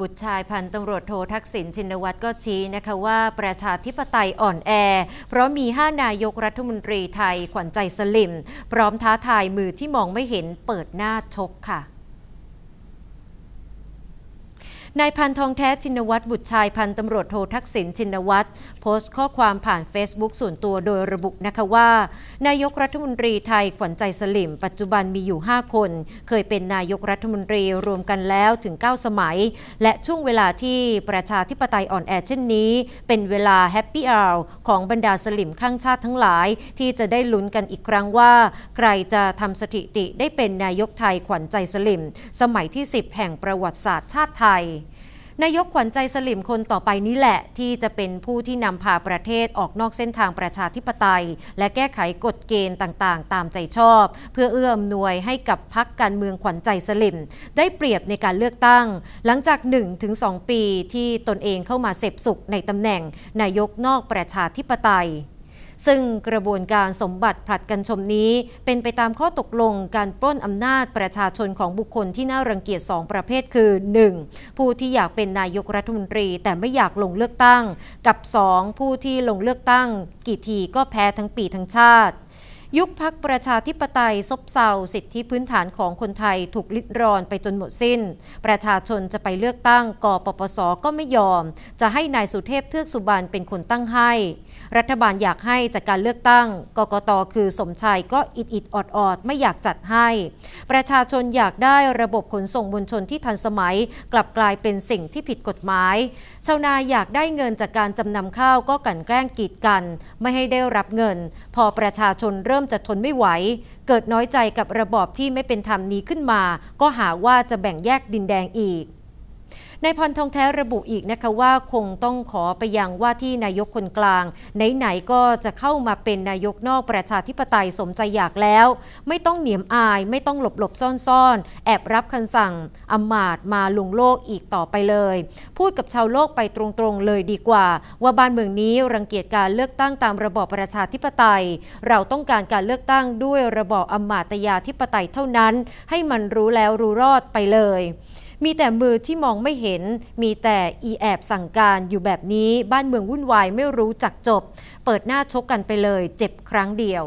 บุตรชายพันตำรวจโททักษิณชินวัตรก็ชี้นะคะว่าประชาธิปไตยอ่อนแอ เพราะมี 5 นายกรัฐมนตรีไทยขวัญใจสลิม พร้อมท้าทายมือที่มองไม่เห็นเปิดหน้าชกค่ะ นายพันทองแท้ชินวัตรบุตรชายพันตำรวจโททักษิณชินวัตรโพสต์ข้อความผ่าน Facebook ส่วนตัวโดยระบุนะคะว่า นายกรัฐมนตรีไทยขวัญใจสลิม ปัจจุบันมีอยู่ 5 คน เคยเป็นนายกรัฐมนตรีรวมกันแล้วถึง 9 สมัย และช่วงเวลาที่ประชาธิปไตยอ่อนแอเช่นนี้ เป็นเวลาแฮปปี้อ r ของบรรดาสลิมข้างชาติทั้งหลาย ที่จะได้ลุ้นกันอีกครั้งว่า ใครจะทำสถิติได้เป็นนายกไทยขวัญใจสลิม สมัยที่ 10 แห่งประวัติศาสตร์ชาติไทย นายกขวัญใจสลิมคนต่อไปนี้แหละ ที่จะเป็นผู้ที่นำพาประเทศออกนอกเส้นทางประชาธิปไตย และแก้ไขกฎเกณฑ์ต่างๆ ตามใจชอบ เพื่อเอื้ออำนวยให้กับพักการเมืองขวัญใจสลิมได้เปรียบในการเลือกตั้ง หลังจาก 1-2 ปีที่ตนเองเข้ามาเสพสุขในตำแหน่งนายกนอกประชาธิปไตย ซึ่งกระบวนการสมบัติผลัดกันชมนี้ เป็นไปตามข้อตกลงการปล้นอำนาจประชาชนของบุคคลที่น่ารังเกียจ 2 ประเภทคือ 1. ผู้ที่อยากเป็นนายกรัฐมนตรี แต่ไม่อยากลงเลือกตั้ง กับ 2. ผู้ที่ลงเลือกตั้ง กี่ทีก็แพ้ทั้งปีทั้งชาติ ยุคพักประชาธิปไตยซบเซาสิทธิพื้นฐานของคนไทยถูกลิดรอนไปจนหมดสิ้น ประชาชนจะไปเลือกตั้งกปปสก็ไม่ยอม จะให้นายสุเทพเทือกสุบานเป็นคนตั้งให้ รัฐบาลอยากให้จากการเลือกตั้ง กกตคือสมชัยก็อิดอิดออดออดไม่อยากจัดให้ ประชาชนอยากได้ระบบขนส่งมวลชนที่ทันสมัย กลับกลายเป็นสิ่งที่ผิดกฎหมาย ชาวนาอยากได้เงินจากการจำนำข้าวก็กันแกล้งกีดกัน ไม่ให้ได้รับเงิน พอประชาชนเริ่มริ่มจะทนไม่ไหว เกิดน้อยใจกับระบอบที่ไม่เป็นธรรมนี้ขึ้นมา ก็หาว่าจะแบ่งแยกดินแดงอีก นายพรทองแท้ระบุอีกนะคะว่าคงต้องขอไปยังว่าที่นายกคนกลาง ไหนๆก็จะเข้ามาเป็นนายกนอกประชาธิปไตยสมใจอยากแล้ว ไม่ต้องเหนียมอาย ไม่ต้องหลบหลบซ่อนๆ แอบรับคำสั่งอำมาตย์มาลุงโลกอีกต่อไปเลย พูดกับชาวโลกไปตรงๆเลยดีกว่า ว่าบ้านเมืองนี้รังเกียจการเลือกตั้งตามระบอบประชาธิปไตย เราต้องการการเลือกตั้งด้วยระบอบอำมาตยาธิปไตยเท่านั้น ให้มันรู้แล้วรู้รอดไปเลย มีแต่มือที่มองไม่เห็น มีแต่อีแอบสั่งการอยู่แบบนี้บ้านเมืองวุ่นวายไม่รู้จักจบ เปิดหน้าชกกันไปเลย เจ็บครั้งเดียว